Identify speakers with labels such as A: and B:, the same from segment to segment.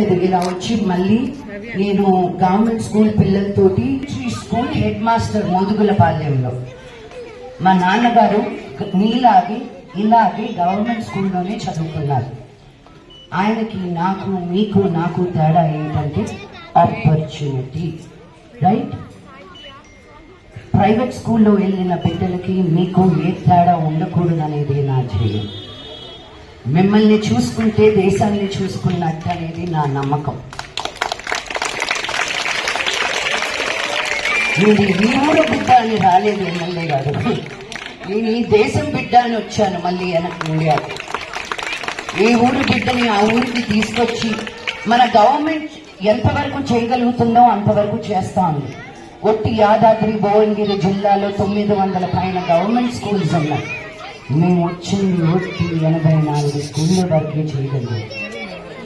A: అనుకోలేదు ఇలా వచ్చి మళ్ళీ నేను గవర్నమెంట్ స్కూల్ పిల్లలతోటి స్కూల్ హెడ్ మాస్టర్ మోదుగుల పాల్యంలో మా నాన్నగారు నీలాగే ఇలాగే గవర్నమెంట్ స్కూల్లోనే చదువుకున్నారు. ఆయనకి నాకు మీకు నాకు తేడా ఏంటంటే ఆపర్చునిటీ రైట్ ప్రైవేట్ స్కూల్లో వెళ్ళిన బిడ్డలకి మీకు ఏ తేడా ఉండకూడదు అనేది నా ధ్యేయం. మిమ్మల్ని చూసుకుంటే దేశాన్ని చూసుకున్నట్టు అనేది నా నమ్మకం. నేను ఈ ఊరు బిడ్డ అని రాలేదు ఎమ్మెల్యే గారు. నేను ఈ దేశం బిడ్డ అని వచ్చాను మళ్ళీ వెనక్కి ఇండియాకి ఈ ఊరు బిడ్డని ఆ ఊరికి తీసుకొచ్చి మన గవర్నమెంట్ ఎంతవరకు చేయగలుగుతుందో అంతవరకు చేస్తా ఉంది. ఒట్టి యాదాద్రి భువనగిరి జిల్లాలో తొమ్మిది వందల పైన గవర్నమెంట్ స్కూల్స్ ఉన్నాయి. మేము వచ్చింది నూటి ఎనభై నాలుగు స్కూళ్ళ వరకే చేయగలిగాం.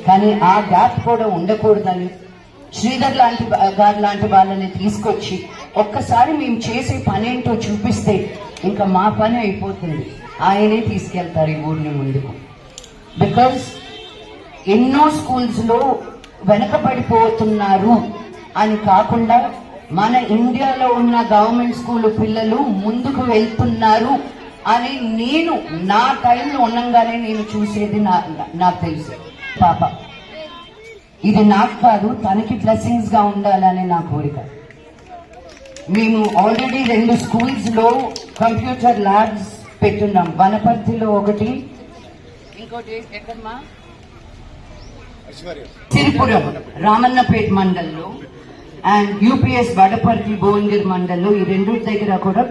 A: కానీ ఆ గ్యాప్ కూడా ఉండకూడదని శ్రీధర్ లాంటి గారు లాంటి వాళ్ళని తీసుకొచ్చి ఒక్కసారి మేము చేసే పని ఏంటో చూపిస్తే ఇంకా మా పని అయిపోతుంది. ఆయనే తీసుకెళ్తారు ఈ ఊరిని ముందుకు. బికాస్ ఎన్నో స్కూల్స్లో వెనకబడిపోతున్నారు అని కాకుండా మన ఇండియాలో ఉన్న గవర్నమెంట్ స్కూల్ పిల్లలు ముందుకు వెళ్తున్నారు అని నేను నా టైంలో ఉండంగానే నేను చూసేది నా నాకు తెలుసు. పాప ఇది నాకు కాదు తనకి బ్లెస్సింగ్స్గా ఉండాలని నా కోరిక. మేము ఆల్రెడీ రెండు స్కూల్స్లో కంప్యూటర్ ల్యాబ్స్ పెట్టున్నాం. వనపర్తిలో ఒకటి ఇంకోటి ఎక్కడమ్మా? సిరిపురం రామన్నపేట్ మండల్లో అండ్ యూపీఎస్ వడపర్తి భువనగిరి మండల్లో ఈ రెండు దగ్గర కూడా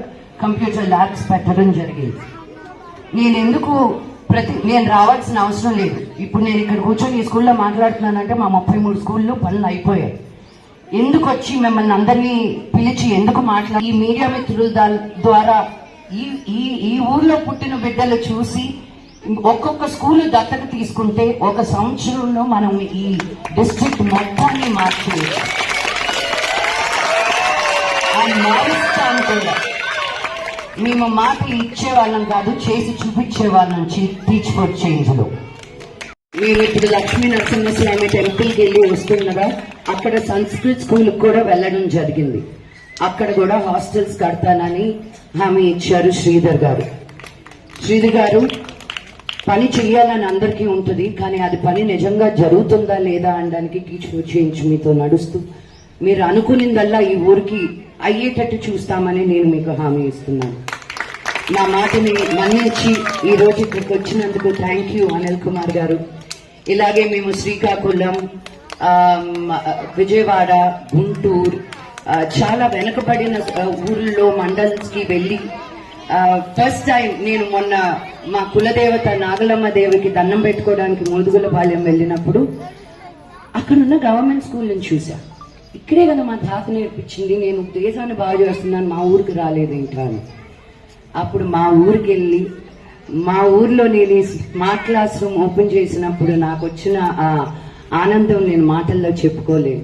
A: కంప్యూటర్ ల్యాబ్స్ పెట్టడం జరిగింది. నేను ఎందుకు ప్రతి నేను రావాల్సిన అవసరం లేదు. ఇప్పుడు నేను ఇక్కడ కూర్చొని ఈ స్కూల్లో మాట్లాడుతున్నానంటే మా ముప్పై మూడు స్కూల్లో పనులు అయిపోయాయి. ఎందుకు వచ్చి మిమ్మల్ని అందరినీ పిలిచి ఎందుకు మాట్లాడి ఈ మీడియా మిత్రుల ద్వారా ఈ ఈ ఈ ఊర్లో పుట్టిన బిడ్డలు చూసి ఒక్కొక్క స్కూల్ దత్తత తీసుకుంటే ఒక సంవత్సరంలో మనం ఈ డిస్ట్రిక్ట్ మొత్తాన్ని మార్చేయచ్చు మారుస్తాను కూడా. మేము మాటలు ఇచ్చే వాళ్ళం కాదు చేసి చూపించే వాళ్ళం టీచ్ ఫర్ చేంజ్లో మేము ఇప్పుడు లక్ష్మీ నరసింహస్వామి టెంపుల్కి వెళ్ళి వస్తుండగా అక్కడ సంస్కృత్ స్కూల్ కూడా వెళ్ళడం జరిగింది. అక్కడ కూడా హాస్టల్స్ కడతానని హామీ ఇచ్చారు శ్రీధర్ గారు. శ్రీధర్ గారు పని చేయాలని అందరికీ ఉంటుంది కానీ అది పని నిజంగా జరుగుతుందా లేదా అనడానికి టీచ్ ఫర్ చేంజ్ మీతో నడుస్తూ మీరు అనుకునిందల్లా ఈ ఊరికి అయ్యేటట్టు చూస్తామని నేను మీకు హామీ ఇస్తున్నాను. నా మాటని మన్నించి ఈ రోజు ఇక్కడికి వచ్చినందుకు థ్యాంక్ యూ అనిల్ కుమార్ గారు. ఇలాగే మేము శ్రీకాకుళం విజయవాడ గుంటూరు చాలా వెనుకబడిన ఊళ్ళో మండల్స్కి మండల్స్కి వెళ్ళి ఫస్ట్ టైం నేను మొన్న మా కులదేవత నాగలమ్మ దేవికి దండం పెట్టుకోవడానికి మోదుగులపాలెం వెళ్ళినప్పుడు అక్కడున్న గవర్నమెంట్ స్కూల్ నుంచి చూశాను ఇక్కడే కదా మా తాత నేర్పించింది నేను దేశాన్ని బాగా చేస్తున్నాను మా ఊరికి రాలేదు ఇంకా అప్పుడు మా ఊరికి వెళ్ళి మా ఊర్లో నేను స్మార్ట్ క్లాస్ రూమ్ ఓపెన్ చేసినప్పుడు నాకు వచ్చిన ఆ ఆనందం నేను మాటల్లో చెప్పుకోలేను.